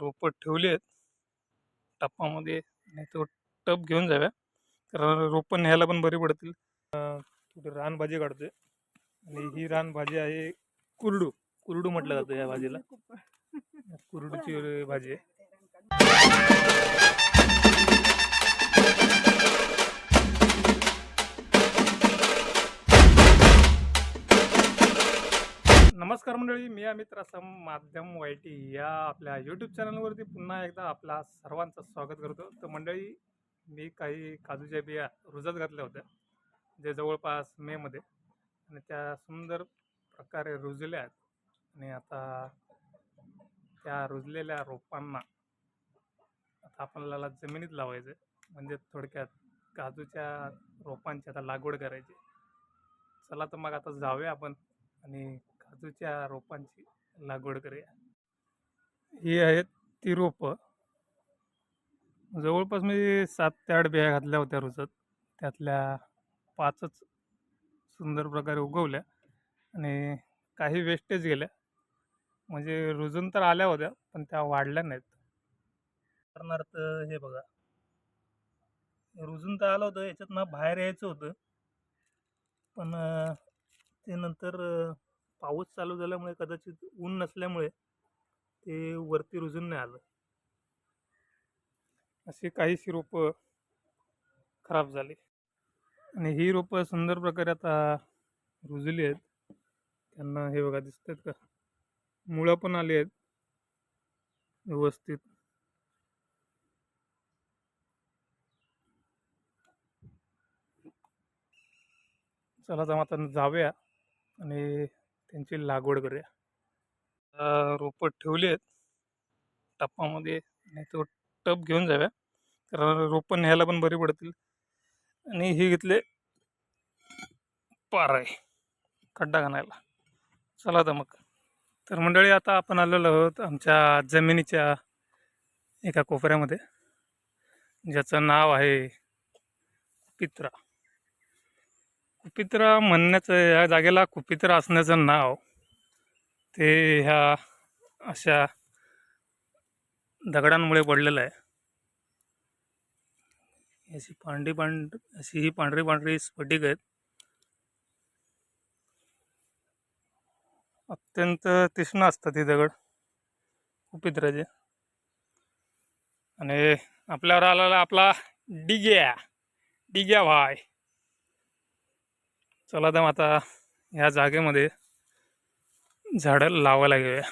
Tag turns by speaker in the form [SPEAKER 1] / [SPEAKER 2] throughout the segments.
[SPEAKER 1] रोपं ठेवली आहेत. टप्पामध्ये आणि तो टप घेऊन जाव्या. कारण रोपं न्यायला पण बरी पडतील. थोडी कुठे रानभाजी काढतोय. आणि ही रानभाजी आहे कुरडू. कुरडू म्हटलं जातं या भाजीला. कुरडूची भाजी आहे. नमस्कार मंडळी मी अमित रसम माध्यम वाय टी या आपल्या यूट्यूब चॅनलवरती पुन्हा एकदा आपला सर्वांचं स्वागत करतो. तर मंडळी मी काही काजूच्या बिया रुजत घातल्या होत्या जे जवळपास मेमध्ये आणि त्या सुंदर प्रकारे रुजल्या आहेत. आणि आता त्या रुजलेल्या रोपांना आता आपल्याला जमिनीत लावायचं आहे. म्हणजे थोडक्यात काजूच्या रोपांची आता लागवड करायची चला तर मग आता जाऊया आपण आणि काजूच्या रोपांची लागवड करूया. ही आहेत ती रोपं. जवळपास मी सात ते आठ बिया घातल्या होत्या रुजत. त्यातल्या पाचच सुंदर प्रकारे उगवल्या आणि काही वेस्टेज गेल्या. म्हणजे रुजून तर आल्या होत्या पण त्या वाढल्या नाहीत. उदाहरणार्थ हे बघा. रुजून तर आलं होतं याच्यात ना बाहेर यायचं होतं. पण ते नंतर पाऊस चालू झाल्यामुळे कदाचित ऊन नसल्यामुळे ते वरती रुजून नाही आलं. अशी काहीशी रोपं खराब झाले. आणि ही रोपं सुंदर प्रकारे आता रुजली आहेत. त्यांना हे बघा दिसत आहेत का? मुळं पण आली आहेत व्यवस्थित. चला तर आता जाऊया आणि त्यांची लागवड करूया. रोपं ठेवली आहेत. टप्पामध्ये आणि तो टप घेऊन जाव्या. कारण रोपं न्यायला पण बरी पडतील. आणि हे घेतले पार आहे खड्डा घालायला. चला तर मग. तर मंडळी आता आपण आलेलो आहोत आमच्या जमिनीच्या एका कोपऱ्यामध्ये. ज्याचं नाव आहे पित्रा. कुपित्रा म्हणण्याचं या जागेला कुपित्रा असण्याचं नाव ते ह्या अशा दगडांमुळे पडलेलं आहे. अशी पांढरी पांढ अशी ही पांढरी पांढरी स्फटिक आहेत. अत्यंत तीक्ष्ण असतात ही दगड कुपित्राचे. आणि आपल्यावर आलेला आपला डिग्या डिग्या भाय चला तर मग आता ह्या जागेमध्ये झाडं लावायला घेऊया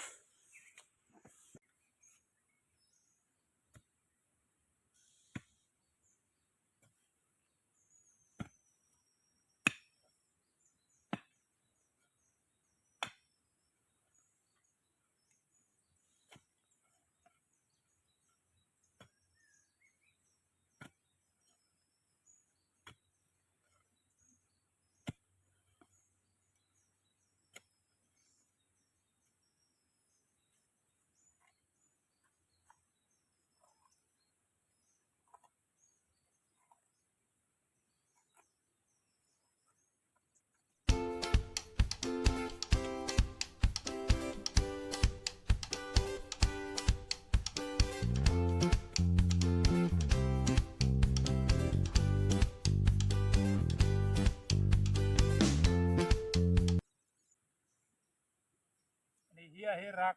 [SPEAKER 1] ही आहे राख.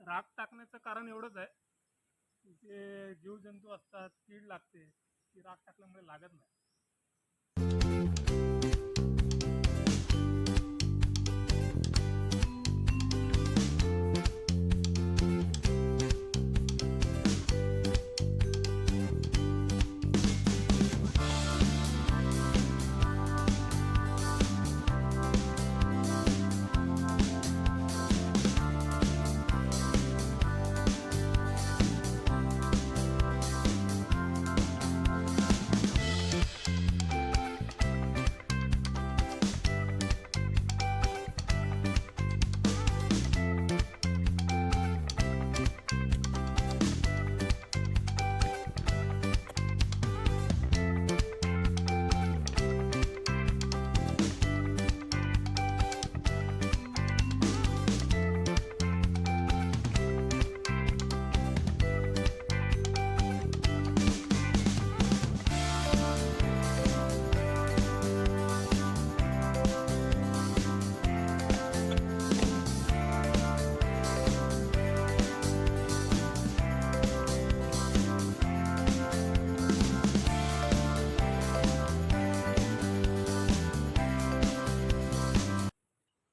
[SPEAKER 1] राख टाकण्याचं कारण एवढंच आहे जे जीवजंतू असतात कीड लागते ती राख टाकल्यामुळे लागत नाही.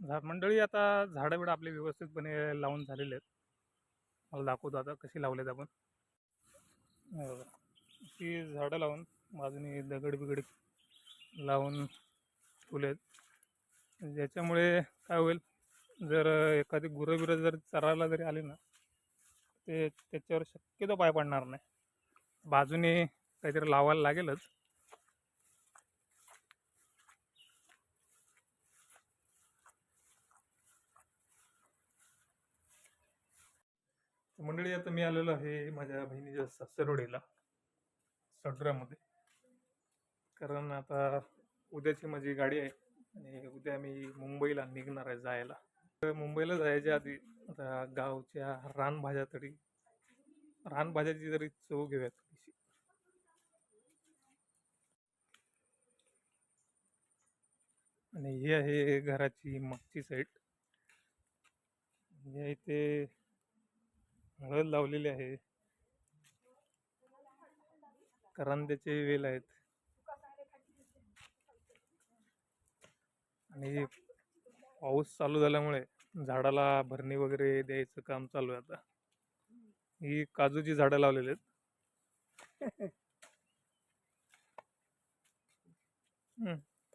[SPEAKER 1] झा मंडळी आता झाडं बिडं आपले व्यवस्थितपणे लावून झालेले आहेत. मला दाखवतो आता कशी लावलेत आपण. ती झाडं लावून बाजूने दगड बिगड लावून ठेवलेत ज्याच्यामुळे काय होईल जर एखादी गुरंबिरं जर चरायला जरी आली ना ते त्याच्यावर शक्यतो पाय पडणार नाही. बाजूने काहीतरी लावायला लागेलच. मंडळी आता मी आलेलो आहे माझ्या बहिणीच्या सासरवडीला सडरामध्ये कारण आता उद्याची माझी गाडी आहे आणि उद्या मी मुंबईला निघणार आहे जायला. तर मुंबईला जायच्या आधी आता गावच्या रानभाज्या तरी रानभाज्याची जरी चव घेऊया थोडीशी. आणि ही आहे घराची मागची साईड या इथे हळद लावलेली आहे. करंद्याचे वेल आहेत. आणि पाऊस चालू झाल्यामुळे झाडाला भरणी वगैरे द्यायचं काम चालू आहे आता. ही काजूची झाडं लावलेली आहेत.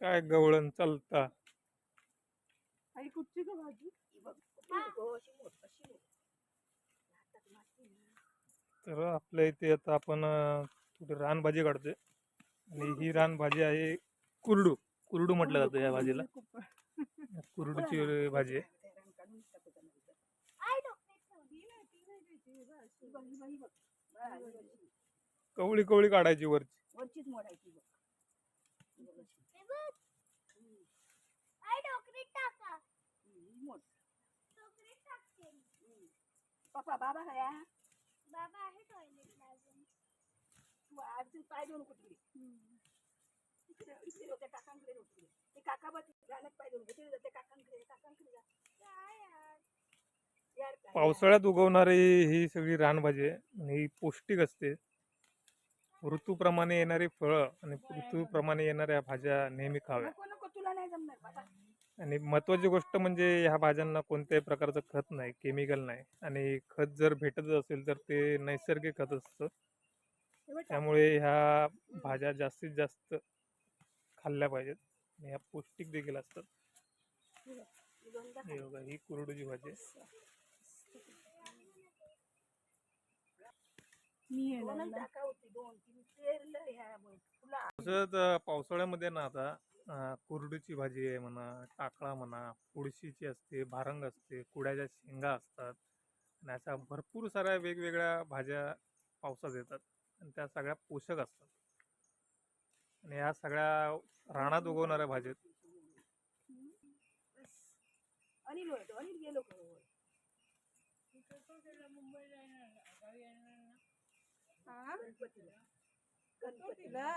[SPEAKER 1] काय गवळण चालता?
[SPEAKER 2] कुठची भाजी?
[SPEAKER 1] तर आपल्या इथे आता आपण थोडी रानभाजी काढतोय. आणि ही रानभाजी आहे कुरडू. कुरडू म्हटलं जातं या भाजीला. कुरडूची भाजी आहे. कवळी कवळी काढायची वरची.
[SPEAKER 2] वरचीच मोडायची बघ. बाबा हया तू आज पाय देऊन कुठे इकडे इकडे होते काकांकडे होते ते काका बघ रानात पाय देऊन कुठे जाते? काकांकडे काकांकडे जा. यार काय?
[SPEAKER 1] पावसाळ्यात उगवणारी ही सगळी रानभाजी आहे आणि ही पौष्टिक असते. ऋतूप्रमाणे येणारी फळं आणि ऋतूप्रमाणे येणाऱ्या भाज्या नेहमी खाव्या.
[SPEAKER 2] नको नको तुला नाही जमणार बाबा.
[SPEAKER 1] आणि महत्त्वाची गोष्ट म्हणजे ह्या भाज्यांना कोणत्याही प्रकारचं खत नाही केमिकल नाही. आणि खत जर भेटत असेल तर ते नैसर्गिक खत असतं. त्यामुळे ह्या भाज्या जास्तीत जास्त खाल्ल्या पाहिजेत. आणि ह्या पौष्टिक देखील असतात.
[SPEAKER 2] हे
[SPEAKER 1] हे ही कुरडूची भाजी तसंच पावसाळ्यामध्ये ना आता कुरडूची भाजी आहे म्हणा टाकळा म्हणा पुळशीची असते भारंग असते कुड्याच्या शेंगा असतात. आणि अशा भरपूर साऱ्या वेगवेगळ्या भाज्या पावसात येतात. आणि त्या सगळ्या पोषक असतात. आणि या सगळ्या रानात उगवणाऱ्या भाज्या आहेत.
[SPEAKER 2] अनिल होतो अनिल गेलो का वर? हा? गणपतीला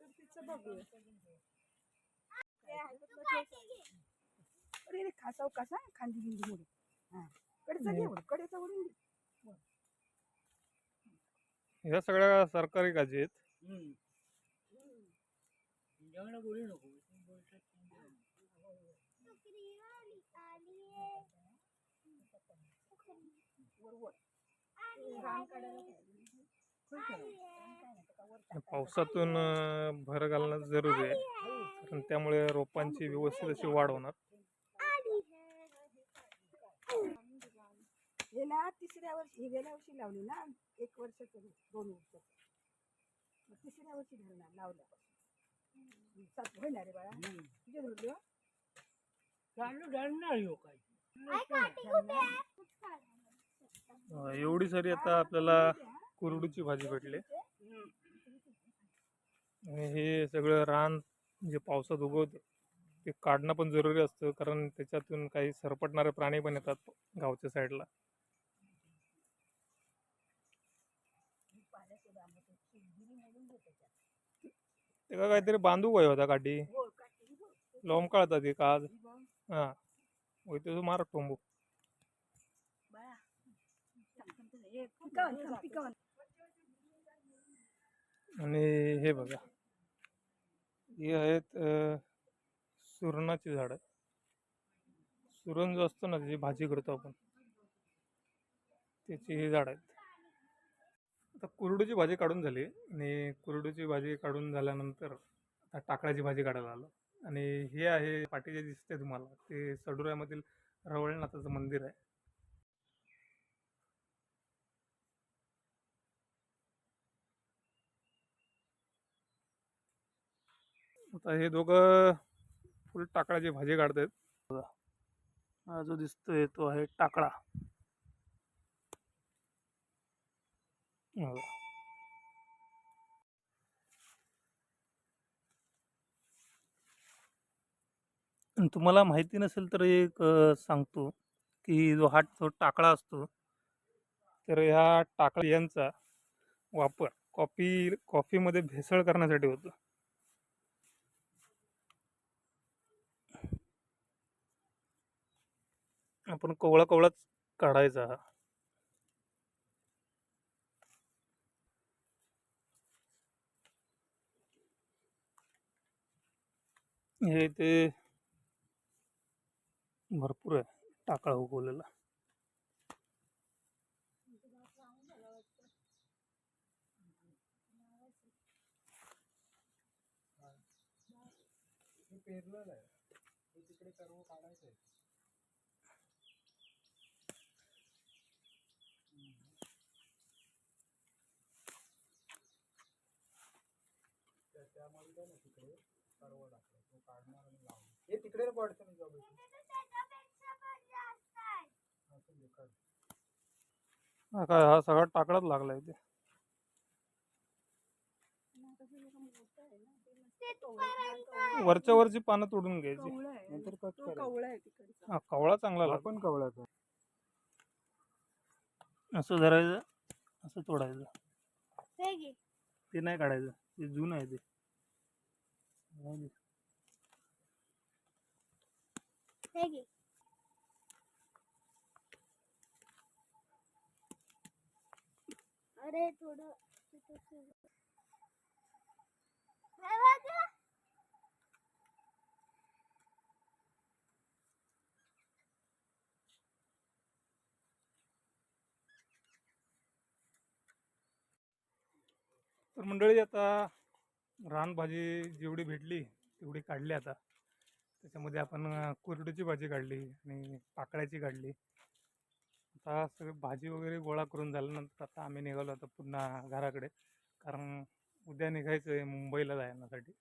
[SPEAKER 2] गणपतीला गणपतीचं बघूया. अरे रे खासाव कसा खांदी बिंदी मुळे हा. कडेचा घे कडेचा घे.
[SPEAKER 1] ह्या सगळ्या सरकारी भाजी आहेत.
[SPEAKER 2] वर वर रान काढायला पाहिजे.
[SPEAKER 1] आणि पावसातून अं, भर घालणं जरुरी आहे. कारण त्यामुळे रोपांची व्यवस्थित अशी वाढ होणार.
[SPEAKER 2] हे ना तिसऱ्या वर्षी गेल्या वर्षी लावली ना एक वर्षाचं दोन वर्षाचं. तिसऱ्या वर्षी धरणार लावल्यापासून सात होणार रे बाळा धरली हो?
[SPEAKER 3] चालू धरणार हो
[SPEAKER 1] अं, एवढी सारी आता आपल्याला कुरडूची भाजी भेटली. आणि हे सगळं रान जे पावसात उगवतं ते काढणं पण जरुरी असतं कारण त्याच्यातून काही सरपटणारे प्राणी पण येतात गावच्या साईडला. ते का काहीतरी बांधू काय होता काठी. लोंबकाळतात ते काज
[SPEAKER 2] ही. बघ.
[SPEAKER 1] हां होय तुझं मार टोंबू
[SPEAKER 2] बाळा हे पिकावून थांब, पिकावून.
[SPEAKER 1] आणि हे बघा. ही आहेत सुरणाची झाडं. सुरण जो असतो ना त्याची भाजी करतो आपण. त्याची ही झाड आहेत. आता कुरडूची भाजी काढून झाली आणि कुरडूची भाजी काढून झाल्यानंतर आता टाकळ्याची भाजी काढायला आलो. आणि हे आहे पाठी जे दिसते तुम्हाला ते सडुऱ्यामधील रवळनाथाचं मंदिर आहे. आता हे दोघं फुल टाकळाचे भाजी काढतायत. बघा. हा जो दिसतोय तो आहे टाकळा. तुम्हाला माहिती नसेल तर एक सांगतो की जो हा जो टाकळा असतो तर ह्या टाकळा यांचा वापर कॉफी कॉफीमध्ये भेसळ करण्यासाठी होतो. आपण कोवळा कोवळाच काढायचा हा. हे ते भरपूर आहे टाकाळ उगवलेला.
[SPEAKER 4] हे तिकडे पडतं ना जॉब
[SPEAKER 1] हा काय हा सगळा टाकळाच लागला इथे. वरच्या वरची पानं तोडून घ्यायची.
[SPEAKER 2] कवळं आहे
[SPEAKER 4] नंतर कट
[SPEAKER 2] तो
[SPEAKER 4] करायचं.
[SPEAKER 2] कवळा आहे तिकडचा.
[SPEAKER 1] हा कवळा चांगला लागला
[SPEAKER 4] आपण कवळाचं
[SPEAKER 1] असं धरायचं असं तोडायचं. ते नाही काढायचं ते जुनं आहे ते. राहू दे.
[SPEAKER 2] हे घे. अरे थोडं
[SPEAKER 1] तर मंडळी आता रानभाजी जेवढी भेटली तेवढी काढली आता. त्याच्यामध्ये आपण कुरडूची भाजी काढली आणि पाकळ्याची काढली. आता सगळी भाजी वगैरे गोळा करून झाल्यानंतर आता आम्ही निघालो आता पुन्हा घराकडे. कारण उद्या निघायचं आहे मुंबईला जाण्यासाठी.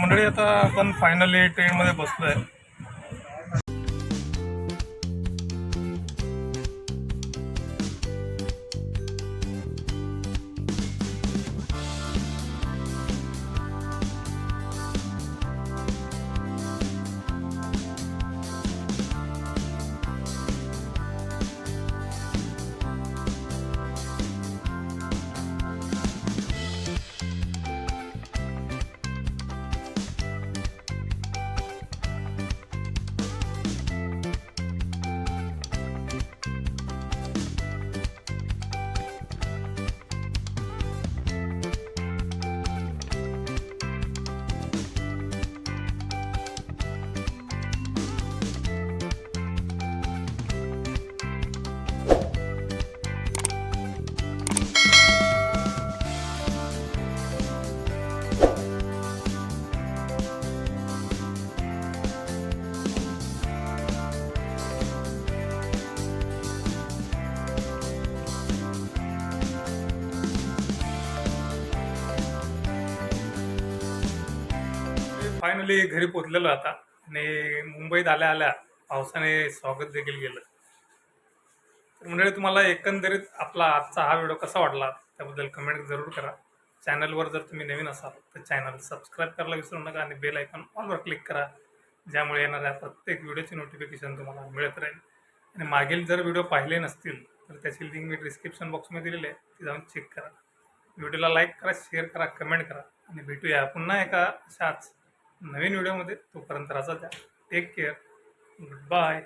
[SPEAKER 1] मंडळी आता आपण फायनली ट्रेनमध्ये बसलो आहे फायनली घरी पोचलेलो आता. आणि मुंबईत आल्या आल्या पावसाने स्वागत देखील केलं. तर म्हणजे तुम्हाला एकंदरीत आपला आजचा हा व्हिडिओ कसा वाटला? त्याबद्दल कमेंट जरूर करा. चॅनलवर जर तुम्ही नवीन असाल तर चॅनल सबस्क्राईब करायला विसरू नका आणि बेल आयकॉन ऑलवर क्लिक करा. ज्यामुळे येणाऱ्या प्रत्येक व्हिडिओची नोटिफिकेशन तुम्हाला मिळत राहील. आणि मागील जर व्हिडिओ पाहिले नसतील तर त्याची लिंक मी डिस्क्रिप्शन बॉक्समध्ये दिलेली आहे. ती जाऊन चेक करा. व्हिडिओला लाईक करा शेअर करा कमेंट करा. आणि भेटूया पुन्हा एका अशाच नवीन व्हिडिओमध्ये तोपर्यंत राजा द्या. Take care good bye